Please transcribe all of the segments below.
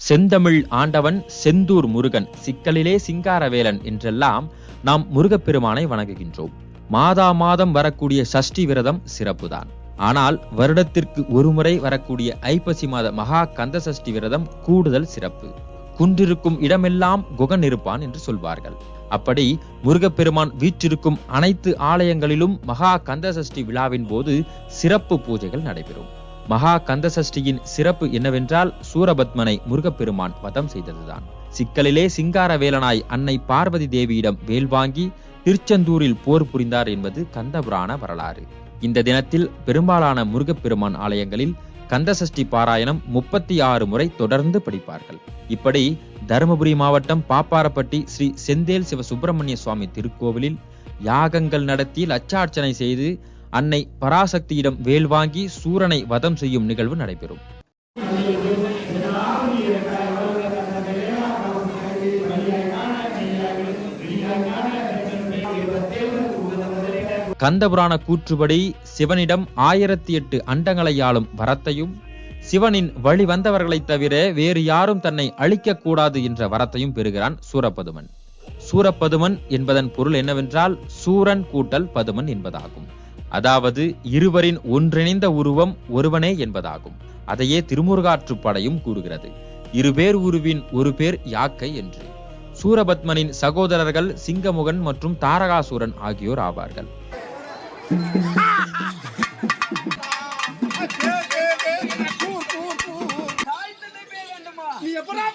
செந்தமிழ் ஆண்டவன் செந்தூர் முருகன் சிக்கலிலே சிங்காரவேலன் என்றெல்லாம் நாம் முருகப்பெருமானை வணங்குகின்றோம். மாதா மாதம் வரக்கூடிய சஷ்டி விரதம் சிறப்புதான். ஆனால் வருடத்திற்கு ஒருமுறை வரக்கூடிய ஐப்பசி மாத மகா கந்த சஷ்டி விரதம் கூடுதல் சிறப்பு. குன்றிருக்கும் இடமெல்லாம் குகன் இருப்பான் என்று சொல்வார்கள். அப்படி முருகப்பெருமான் வீற்றிருக்கும் அனைத்து ஆலயங்களிலும் மகா கந்த சஷ்டி விழாவின் போது சிறப்பு பூஜைகள் நடைபெறும். மகா கந்த சஷ்டியின் சிறப்பு என்னவென்றால் சூரபத்மனை முருகப்பெருமான் வதம் செய்ததுதான். சிக்கலிலே சிங்காரவேலனாய் அன்னை பார்வதி தேவியிடம் வேல் வாங்கி திருச்செந்தூரில் போர் புரிந்தார் என்பது கந்தபுராண வரலாறு. இந்த தினத்தில் பெரும்பாலான முருகப்பெருமான் ஆலயங்களில் கந்தசஷ்டி பாராயணம் முப்பத்தி ஆறு முறை தொடர்ந்து படிப்பார்கள். இப்படி தருமபுரி மாவட்டம் பாப்பாரப்பட்டி ஸ்ரீ செந்தேல் சிவ சுப்பிரமணிய சுவாமி திருக்கோவிலில் யாகங்கள் நடத்தி லட்சார்ச்சனை செய்து அன்னை பராசக்தியிடம் வேல் வாங்கி சூரனை வதம் செய்யும் நிகழ்வு நடைபெறும். கந்தபுராண கூற்றுப்படி சிவனிடம் ஆயிரத்தி எட்டு அண்டங்களை ஆளும் வரத்தையும் சிவனின் வழி வந்தவர்களைத் தவிர வேறு யாரும் தன்னை அழிக்கக்கூடாது என்ற வரத்தையும் பெறுகிறான் சூரபதுமன் சூரபதுமன் என்பதன் பொருள் என்னவென்றால் சூரன் கூட்டல் பதுமன் என்பதாகும். அதாவது இருவரின் ஒன்றிணைந்த உருவம் ஒருவனே என்பதாகும். அதையே திருமுருகாற்றுப்படையும் கூறுகிறது. இருபேர் உருவின் ஒரு பேர் யாக்கை என்று. சூரபத்மனின் சகோதரர்கள் சிங்கமுகன் மற்றும் தாரகாசூரன் ஆகியோர் ஆவார்கள். நீ எப்படா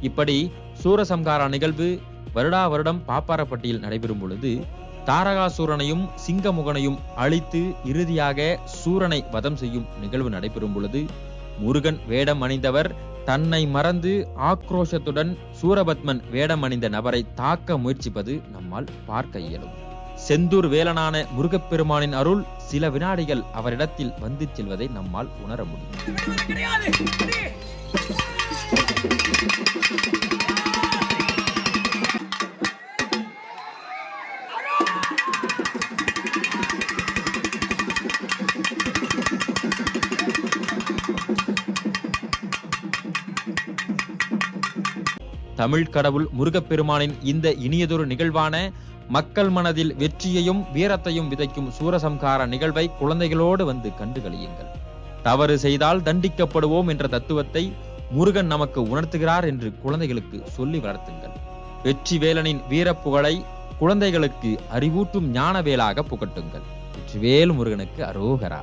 இப்படி சூரசம்காரா நிகழ்வு வருடா வருடம் பாப்பாரப்பட்டியில் நடைபெறும் பொழுது தாரகாசூரனையும் சிங்கமுகனையும் அழித்து இறுதியாக சூரனை வதம் செய்யும் நிகழ்வு நடைபெறும் பொழுது முருகன் வேடம் அணிந்தவர் தன்னை மறந்து ஆக்ரோஷத்துடன் சூரபத்மன் வேடம் அணிந்த நபரை தாக்க முயற்சிப்பது நம்மால் பார்க்க இயலும். செந்தூர் வேலனான முருகப்பெருமானின் அருள் சில வினாடிகள் அவரிடத்தில் வந்து செல்வதை நம்மால் உணர முடியும். தமிழ் கடவுள் முருகப்பெருமானின் இந்த இனியதொரு நிகழ்வான மக்கள் மனதில் வெற்றியையும் வீரத்தையும் விதைக்கும் சூரசம்கார நிகழ்வை குழந்தைகளோடு வந்து கண்டு கழியுங்கள் தவறு செய்தால் தண்டிக்கப்படுவோம் என்ற தத்துவத்தை முருகன் நமக்கு உணர்த்துகிறார் என்று குழந்தைகளுக்கு சொல்லி வளர்த்துங்கள். வெற்றி வேலனின் வீரப்புகழை குழந்தைகளுக்கு அறிவூட்டும் ஞானவேலாக புகட்டுங்கள். வெற்றிவேல் முருகனுக்கு அரோகரா.